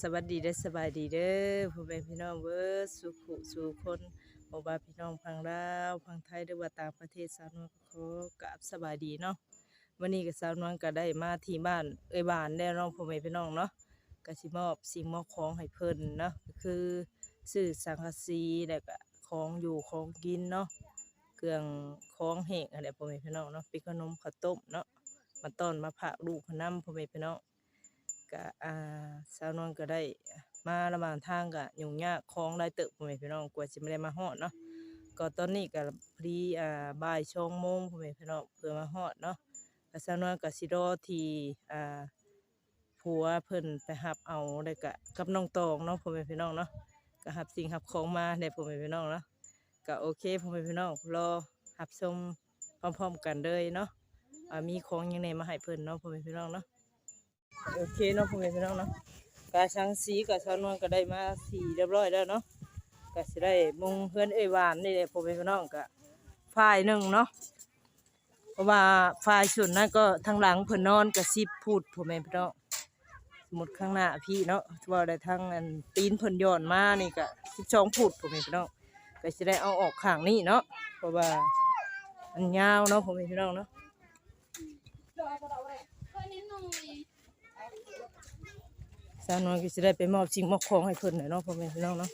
สวัสดีเด้สบายดีเด้อพ่อแม่พี่น้องเบิดสุขุสู่คนบ่ว่าพี่น้องพังลาวพังไทยหรือว่าต่างประเทศสาวนวลก็ขอกราบสบายดีเนาะวันนี้ก็สาวนวลก็ได้มาที่บ้านเอ้ยบ้านแน่น้องพ่อแม่พี่น้องเนาะก็สิมอบสิ่งมอบของให้เพิ่นเนาะคือซื้อสังกะสีแล้วก็ของอยู่ของกินเนาะเครื่องของแห้งอะไรพ่อแม่พี่น้องเนาะเป็นขนมข้าวต้มเนาะมาต้อนมาพระลูกพะนํพ่อแม่พี่น้อง ก็อ่าสาวนวลก็ได้มาระหว่างทางก็ยุ่งยากของได้เติบพ่อแม่พี่น้องกว่าสิไม่ได้มาฮอดเนาะก็ตอนนี้ก็พอดีอ่าบ่ายช่องโมงพ่อแม่พี่น้องเพื่อมาฮอดเนาะก็สาวนวลก็สิรอทีอ่าผัวเพิ่นไปหับเอาได้วก็กับน้องตองเนาะพ่อแม่พี่น้องเนาะก็หับสิ่งหับของมาได้พ่อแม่พี่น้องเนาะก็โอเคพ่อแม่พี่น้องรอหับชมพร้อมๆกันเลยเนาะอ่ามีของยังไงมาให้เพิ่นเนาะพ่อแม่พี่น้องเนาะ โอเคเนาะพ่อแม่พี่น้องเนาะกาช้างสีกับชาวนวลก็ได้มาสีเรียบร้อยแล้วเนาะก็สิได้มงเพื่อนเอวานนี่แหละพ่อแม่พี่น้องก็ฝ่ายหนึ่งเนาะเพราะว่าฝ่ายส่วนนั้นก็ทางหลังเพิ่นนอนก็สิบพูดพ่อแม่พี่น้องสมมุดข้างหน้าพี่เนาะว่าได้ทางอันตีนเพิ่นย้อนมานี่ก็สิบสองพูดพ่อแม่พี่น้องก็สิได้เอาออกข้างนี้เนาะเพราะว่าอันยาวเนาะพ่อแม่พี่น้องเนาะ สาวน้อยก็จะได้ไปมอบสิ่งมอบของให้เพิ่นหน่อยเนาะพ่อแม่พี่น้องเนาะ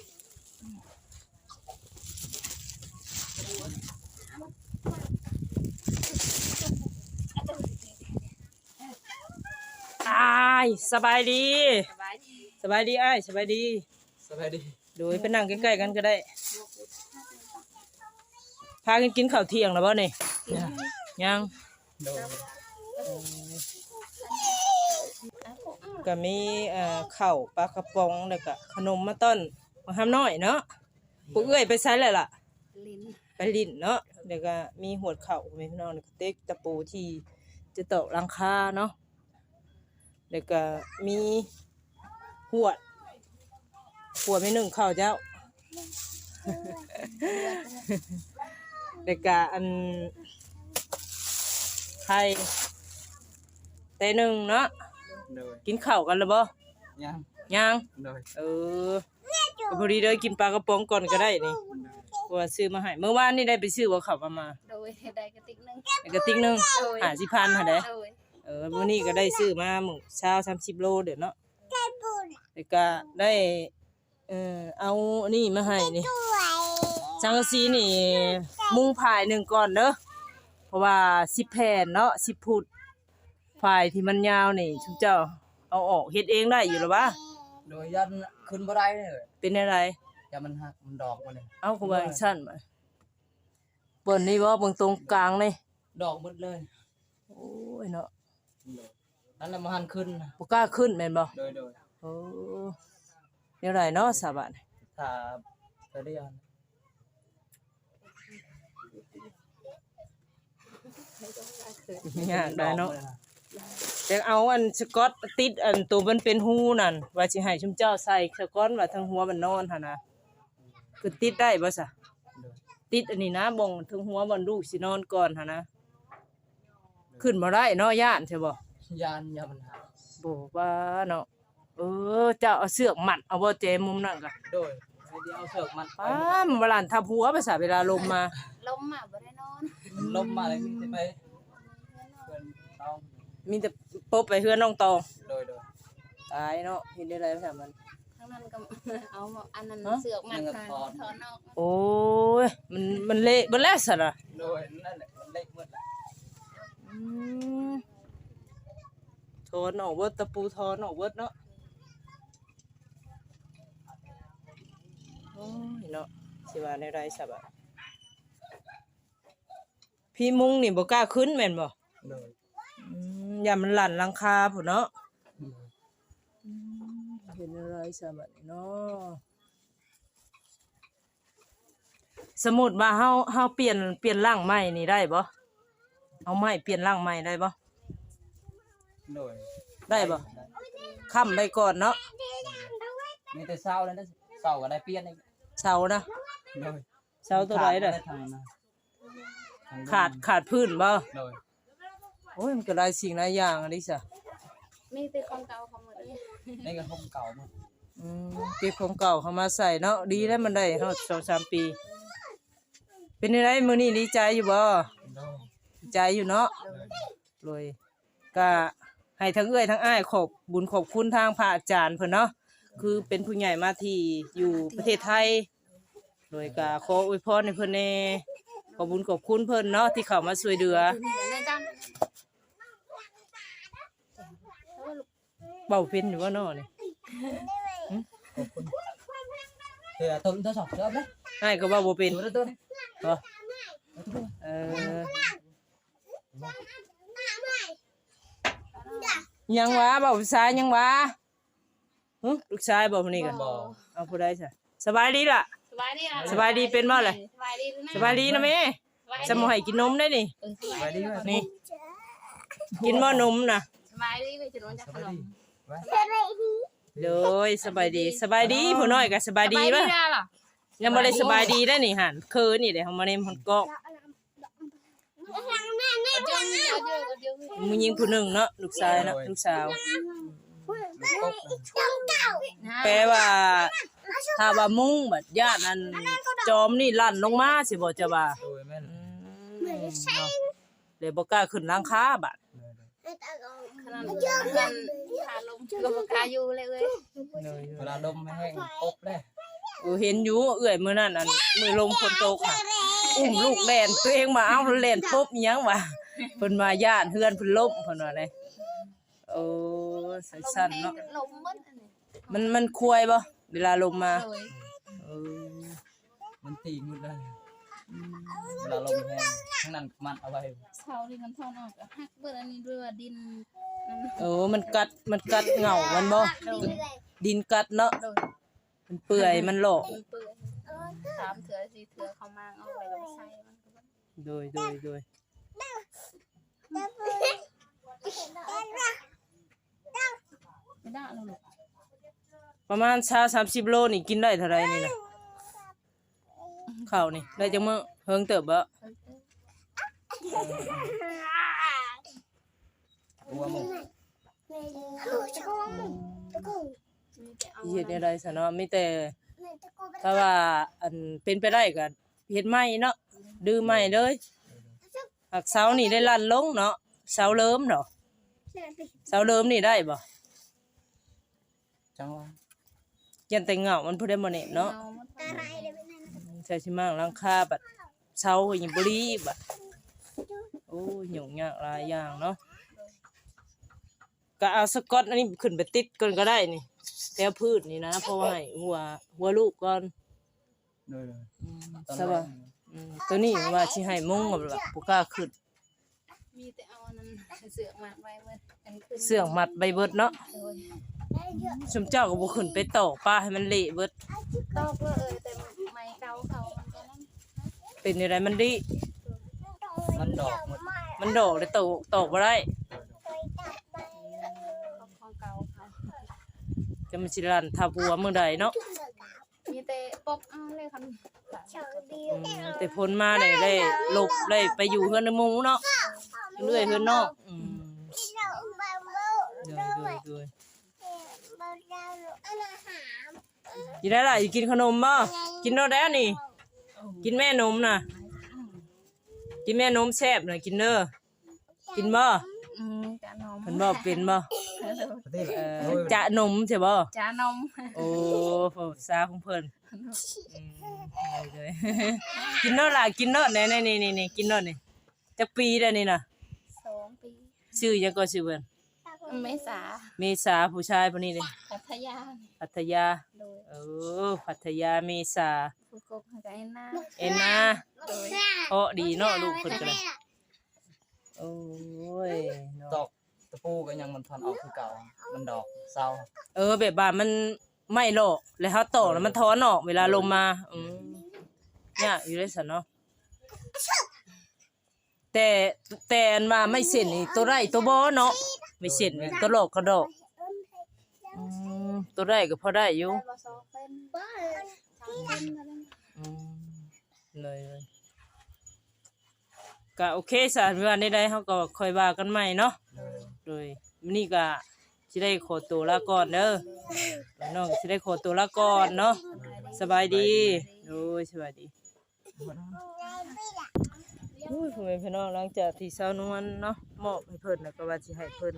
อ้ายสบายดี สบายดีสบายดีอ้ายสบายดี สบายดีโดยไปนั่งใกล้ๆกันก็ได้ พากันกินข้าวเที่ยงแล้วบ่นี่ยังโดย ก็มีเอ่อข้าวปลากระป๋องแล้วก็ขนมมาต้อนมาห้ามน้อยเนาะผู้เอื้อยไปใช้แล้วล่ะ ลิ้นไปลิ้นเนาะเดี๋ยวก็มีหวดเข่ามีพี่น้องแล้วก็เต็กตะปูที่จะตอกหลังคาเนาะเดี๋ยวก็มีหวดหวดมีหนึ่งข้าวเจ้าเดี๋ยวก็อันไข่เตหนึ่งเนาะ โดยกินข้าวกันแล้วบ่ยังยังโดยเออก็พอดีเลยกินปลากระป๋องก่อนก็ได้นี่เพราะว่าซื้อมาให้เมื่อวานนี่ได้ไปซื้อว่าเขาวมามาโดยได้กระติกหนึงไอ้กระติกหนึงโดยหาสิพันหาเด้โดยเออวันนี้ก็ได้ซื้อมาหมูเช้าสามสิบโลเดี๋ยวเนาะแล้วก็ได้เออเอาอันนี้มาให้นี่จังกะซีนี่ มุงผายหนึ่งก่อนเด้อเพราะว่าสิบแผ่นเนาะสิบพุด ผายที่มันยาวนี่ชุบเจ้า เอาออกเฮ็ดเองได้อยู่หรอวะโดยยันขึ้นบ่ได้เลยเป็นอะไรอย่ามันหักมันดอกมาเลยเอาเข้ามาชั้นมาเปิดนี่ว่าเบิ่งตรงกลางนี่ดอกหมดเลยโอ้ยเนาะโดยนั่นแหละมันหันขึ้นนะบ่กล้าขึ้นแม่นบ่โดยโดยโอ้เดี๋ยวไรเนาะสาบานถ้าจะได้ยันยากได้เนาะ แต่เอาอันสกอตติดอันตัวมันเป็นหูนั่นว่าสิให้ชุมเจ้าใส่สกอตว่าทั้งหัวมันนอนหั่นนะคือติดได้บ่ซะโดยติดอันนี้นะบ่งทั้งหัวมันลูกสินอนก่อนหั่นนะขึ้นบ่ได้เนาะย่านใช่บ่ยันอย่ามันหักบ่ว่าเนาะเออเจ้าเอาเสือกมัดเอาบ่เจมุมนั่นก็โดยให้เดี๋ยวเอาเสือกมันไปป้ามเวลาทับหัวภาษาเวลาลมมาลมอะบ่ได้นอนลมมาเลยนี่จะไปเกินต้อง มีแต่ปบไปเฮือนน้องตองโดยโดยตายเนาะเห็นได้ไรภาษามัน ทั้งนั้นก็ เอาอันนั้นฮะ เสือกมันค่ะถอนออกโอ้ยมันมันเละเบ่แล้วสันะโดยนั่นแหละมันเล็กหมดละอืมถอนออกเวิดตะปูถอนออกเวิดเนาะโอ้ยเนาะสิว่าในไรสับอะพี่มุงนี่บ่กล้าขึ้นแม่นบ่โดย อืมอย่ามันหลั่นหลังคาพุ่นเนาะโดยเห็นอะไรสมัยเนาะสมมุติว่าเฮาเฮาเปลี่ยนเปลี่ยนร่างใหม่นี่ได้บ่เอาไม้เปลี่ยนร่างใหม่ได้บ่โดยได้บ่ค้ำไปก่อนเนาะมีแต่เศร้าแล้วนะเศร้าก็ได้เปลี่ยนอีกเสานะโดยเสาตัวไหนเด้อทางนะทงขาดขาดพื้นบ่โดย โอ้ยมันก็หลายสิ่งหลายอย่างอันนี้ซะมีแต่ของเก่าของหมดนี่นี่ก็ห้องเก่าหมดอืมเก็บของเก่าเข้ามาใส่เนาะดีแล้วมันได้เฮาสองสามปี เป็นไงมื้อนี้ดีใจอยู่บ่ดีใจอยู่เนาะเลยก็ให้ทั้งเอื้อยทั้งอ้ายขอบบุญขอบคุณทางพระอาจารย์เพิ่นเนาะคือเป็นผู้ใหญ่มาที่อยู่ประเทศไทยโดยก็ขออวยพรให้เพิ่นแน่ขอบุญขอบคุณเพิ่นเนาะที่เข้ามาช่วยเหลือในจัง เบาเป็นอยู่ว่าเนาะนี่เดี๋ยวตัวตัวสองเริ่มเลยอ้ายก็ว่าบ่เป็น ตัวตัวนี่บ่เออยังวะเบาชายยังวะหึลูกชายบ่คนนี้กันบ่เอาผู้ใดซะสบายดีล่ะ สบายดีนะสบายดีเป็นบ่เลยสบายดีนะสบายดีนะแม่สมอให้กินนมได้นี่เออสบายดีนี่ กินบ่นมน่ะสบายดีไปจนวันจะขนม เลยสบายดีสบายดีผู้น้อยก็สบายดีป่ะได้หรอยังบ่ได้สบายดีได้นี่หั่นคือนี่เด้เฮามาเนมฮอนกอกเจอเจอเจอมึงยิงผู้หนึงเนาะลูกชายเนาะลูกสาวลูกกบแปลว่า ถ้าว่ามุงบัดญาติอันจอมนี่ลั่นลงมาสิบ่จะว่าโดยแม่นอืมเนาะเลยบ่กล้าขึ้นหลังคาบัด ขนาดกันขาลงก็บ่กล้าอยู่เลยเอ้ยเวลาดมไม่แห้งกบเลยเออเห็นอยู่เอื้อยมื้อนั้นอันมื้อลมฝนตกค่ะ อุ้มลูกแล่นตัวเองมาเอาแล่นปุ๊บอิหยังวะเพิ่นมาย่านเฮือนเพิ่นล้มเพิ่นว่าได้โอ้สั้นๆเนาะ ลมมันมันมันควายบ่เวลาลมมาเลย เออมันตีงุดเลย เวลาลมแห้งทั้งนั้นมันเอาไว้เสาที่มันทอนออกหักเบิดอันนี้ด้วยดินนั่นโอ้มันกัดมันกัดเหงามันบ่ดินกัดเนาะโดยมันเปื่อยมันหลอกมันเปื่อยสามเถื่อสี่เถื่อเขามาเอาไปลงใส่มันก็โดยโดยโดยไม่ได้แล้วลูกประมาณชาสามสิบโลนี่กินได้เท่าไรนี่นะ ข้าวนี่ได้จังมื้อเฮิงเติบบ่ตัวหมูเฮ็ดได้ซะเนาะมีแต่ถ้าว่าอันเป็นไปได้ก็เฮ็ดใหม่เนาะดื้อใหม่เลยหักเสานี่ได้ลั่นลงเนาะเสาเริ่มเนาะเสาเริ่มนี่ได้บ่จังหวะยันแต่เหงามันผู้ใดบ่เน็ตเนาะ เอามันใช่สิมากหลังคาบัดเสาก็ยังบ่รีบัดโอ้ยยุ่งยากหลายอย่างเนาะก็เอาสกอตอันนี้ขึ้นไปติดก่อนก็ได้นี่แถวพืชนี่นะเพราะว่าให้หัวหัวลูกก่อนโดยอืมตอนสบานั้ยนอืมตัวนี้ว่าสิให้มุงแบบว่าบ่กล้าขึ้นมีแต่เอาอันนั้นเสือกมาไว้เว้ยกันขึ้นเสื่องมัดใบเบิดเนาะโดยสมเจ้าก็บ่ขึ้นไปตอกป้าให้มันเละเบิดตอกเลยเอ้ยแต่ไม่ เกาเขามันก็นั่นเป็นอะไรมันดีมันดอกหมด มันดอกได้ตอกตอกบ่ได้เขาของเกาเขาจะมันสิรันทับหัวมื้อใดเนาะมีแต่ปกเอาเลยคันอืมแต่พ้นมาได้ได้หลบได้ไปอยู่เฮือนในหมู่เนาะเรื่อยเฮือนนอกอืมเดี๋ยวๆๆกินได้ล่ะอยู่กินขนมบ่ กินเนาะแล้วนี่ กินแม่นมน่ะ กินแม่นมแซ่บน่ะกินเด้อกินบ่อืมจานมเพิ่นบ่เป็นบ่ประเทศเอ่อโอ้ยจะนมใช่บ่จานมโอ้ภาษาของเพิ่นอืมเลยกินเนาะล่ะกินเนาะนี่ๆๆๆกินเนาะนี่จักปีแล้วนี่น่ะสองปี ชื่อหยังก็ชื่อเพิ่น เมษาเมษาผู้ชายผู้นี้เลยพัทยาพัทยาโดยเออพัทยาเมษาผู้กบให้กับไอ้หน้าเอ็นนาโดยเพราะดีเนาะลูกเพิ่นก็เลยโอ้ยตเนาะอกตะปูก็ยังมันถอนออกคือเก่า มันดอกเศร้าเออแบบว่ามันไม่หรอกแล้วเฮาตอกแล้วมันถอนออกเวลาลมมาอืมเนี่ยอยู่ได้ซั่นเนาะ แต่แต่อันว่าไม่เส้นนี่ตัวไรตัวบ่เนาะไม่เส้นนี่ตัวหลอกกระดอกอืมตัวไรก็พอได้อยู่ได้บ่สองเป็นสามเป็นอะไรอืมเลยเลยก็โอเคสารวันใดๆเขาก็ค่อยว่ากันใหม่เนาะเลยโดยมื้อนี้ก็สิได้ขอตัวลาก่อนเด้อโดน้องก็สิได้ขอตัวละก่อนเนาะสบายดีโอ้ยสบายดีโอ้ยพ่อแม่พี่น้องหลังจากที่สานวลเนาะมอบให้เพิ่นแล้วก็ว่าสิให้เพิ่น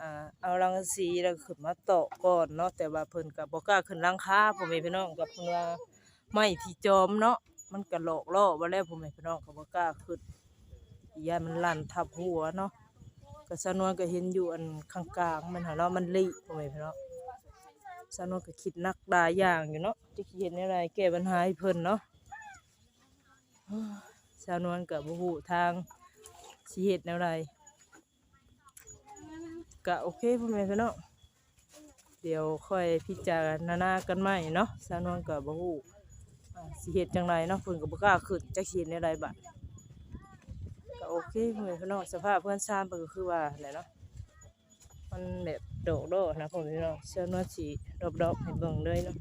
อ่าเอารังสีแล้วขึ้นมาตะก่อนเนาะแต่ว่าเพิ่นก็บ่กล้าขึ้นหลังคาพ่อแม่พี่น้องกับเพิ่นว่าไม้ที่จอมเนาะมันก็หลอกล่อบ่แล้วพ่อแม่พี่น้องก็บ่กล้าขึ้นย่านมันลั่นทับหัวเนาะก็สาวนวลก็เห็นอยู่อันข้างกลางมันหาเนาะมันลิพ่อแม่พี่น้องสาวนวลก็คิดนักหลายอย่างอยู่เนาะจะเห็นอะไรแก้ปัญหาให้เพิ่นเนาะ เฮ้ยสาวนวลกับบ่ฮู้ทางสิเฮ็ดแนวใดก็โอเคพ่อแม่พี่น้องเดี๋ยวค่อยพิจารณากันใหม่เนาะสาวนวลกับบ่ฮู้อ่าสิเฮ็ดจังไดเนาะเพิ่นก็บ่กล้าขึ้นจักสิเฮ็ดแนวใดบัดก็โอเคพ่อแม่พี่น้องสภาพเพื่อนซ่านเพิ่นก็คือว่าแหละเนาะมันแบบโดดโดดนะผมพี่น้องชื่อว่าสีดอบดอบๆให้เบิ่งเลยเนาะ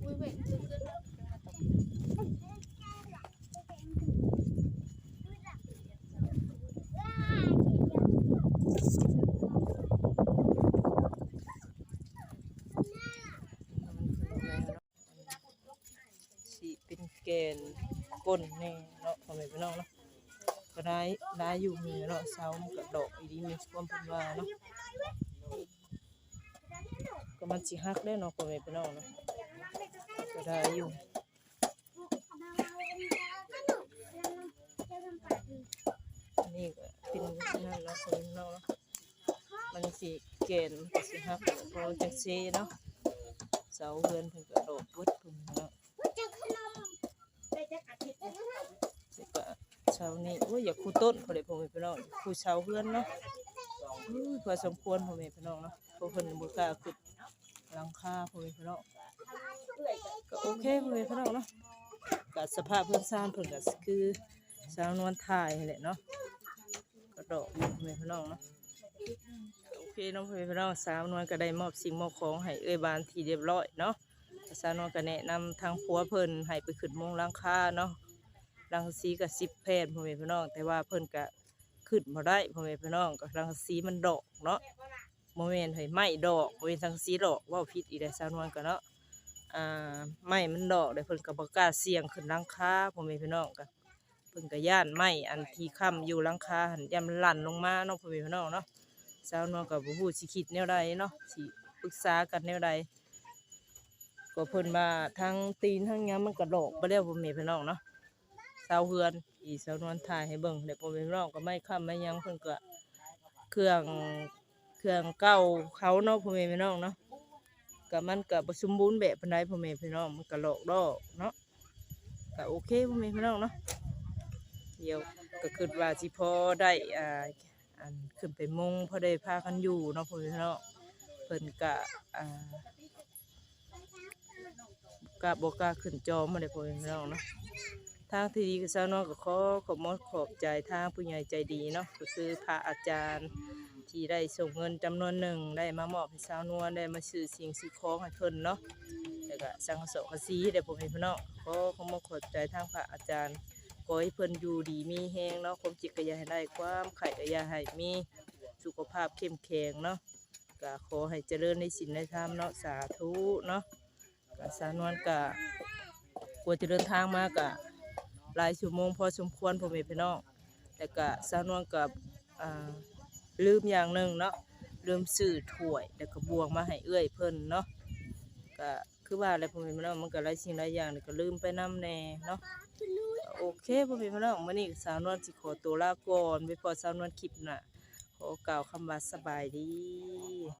อุ้ยเว้ยขึ้นขึ้น สีเป็นแกน ก้นแน่เนาะผมพี่น้องเนาะก็ได้ได้อยู่มือเนาะเสามันก็ดอกอีดีมีความเพิ่นว่าเนาะก็มันสิฮักได้เนาะผมพี่น้องเนาะก็ได้อยู่นนี้ก็เป็นนั่นเนาะผมพี่น้องเนาะมันสิแกนมันก็สิฮักเพอจังซีเนาะเสาเฮือนเพิ่นก็ดอกเบิดเพิ่น เนาะแล้วก็เช้านี้โอ้ยอยากคูต้นพอได้พ่อแม่พี่น้องคูเช้าเพื่อนเนาะพอสมควรพ่อแม่พี่น้องเนาะพราะเพิ่นบ่กล้าขึ้นหลังคาพ่อแม่พี่น้องก็โอเคพ่อแม่พี่น้องเนาะก็สภาพเพื่อนซ่านเพิ่นก็คือสาวนวลถ่ายนี่แหละเนาะก็ดอกอยู่พ่อแม่พี่น้องเนาะโอเคน้องพ่อแม่พี่น้องสาวนวลก็ได้มอบสิ่งมอบของให้เอ้ยบานที่เรียบร้อยเนาะสาวนวลก็แนะนำทางผัวเพิ่นให้ไปขึ้นมงหลังคาเนาะ รังสีกับสิบแผ่นพ่อแม่พี่น้อง แต่ว่าเพิ่นก็ขึ้นมาได้พ่อแม่พี่น้องก็รังสีมันดอกเนาะโมเมนต์ให้ไม้ดอกโมเมนต์รังสีดอกว่าผิดอีได้สาวนวลกันเนาะอ่าไม้มันดอกเลยเพิ่นก็บ่กล้าเสี่ยงขึ้นหลังคาพ่อแม่พี่น้องก็เพิ่นก็ย่านไม้อันที่ค้ำอยู่หลังคาหันยามมันลั่นลงมาเนาะพ่อแม่พี่น้องเนาะสาวนวลก็บ่ฮู้สิคิดแนวใดเนาะสิปรึกษากันแนวใดก็เพิ่นว่าทั้งตีนทั้งหยังมันก็ดอกบ่แล้วพ่อแม่พี่น้องเนาะ สาเฮือน อีเสานวลถ่ายให้เบิ่งเดี๋ยวผมเป็นร้องก็ไม่ค้ำไม่ยังเพิ่นก็เครื่องเครื่องเก่าเขาเนาะพ่อแม่พี่น้องเนาะก็มันก็บ่สมบูรณ์แบบปานใดพ่อแม่พี่น้องมันก็หลอกดอกเนาะก็โอเคพ่อแม่พี่น้องเนาะเดี๋ยวก็คิดว่าสิพอได้อ่าอันขึ้นไปมงพอได้พากันอยู่เนาะพ่อแม่พี่น้องเพิ่นก็อ่าก็บ่กล้าขึ้นจอมาได้พ่อแม่พี่น้องเนาะ ทางที่ดีกับสาวน้อยก็ขอขอบมดขอบใจทางผู้ใหญ่ใจดีเนาะก็คือพระอาจารย์ ที่ได้ส่งเงินจำนวนหนึ่งได้มามอบให้สาวนวลได้มาซื้อสิ่งซื้อของให้เพิ่นเนาะแล้วก็สังสงฆ์สีได้ผมให้พี่น้องขอขอบมดขอบใจทางพระอาจารย์ขอให้เพิ่นอยู่ดีมีแฮงเนาะความจิตก็อย่าให้ได้ความไข่ก็อย่าให้มีสุขภาพเข้มแข็งเนาะก็ขอให้เจริญในศีลในธรรมเนาะสาธุเนาะก็สาวนวลก็กว่าจะเดินทางมากะ หลายชั่วโมงพอสมควรพ่อแม่พี่น้องแต่ก็สาวนวลกับลืมอย่างหนึ่งเนาะลืมซื้อถ้วยแล้วก็บวงมาให้เอื้อยเพิ่นเนาะก็คือว่าอะไรพ่อแม่พี่น้องมันก็หลายสิ่งหลายอย่างนี่ก็ลืมไปนํแน่เนาะโอเคพ่อแม่พี่น้องมื้อนี้สาวนวลสิขอตัวลาก่อนไว้พอสาวนวลคลิปหน้าขอกล่าวคำว่าสบายดี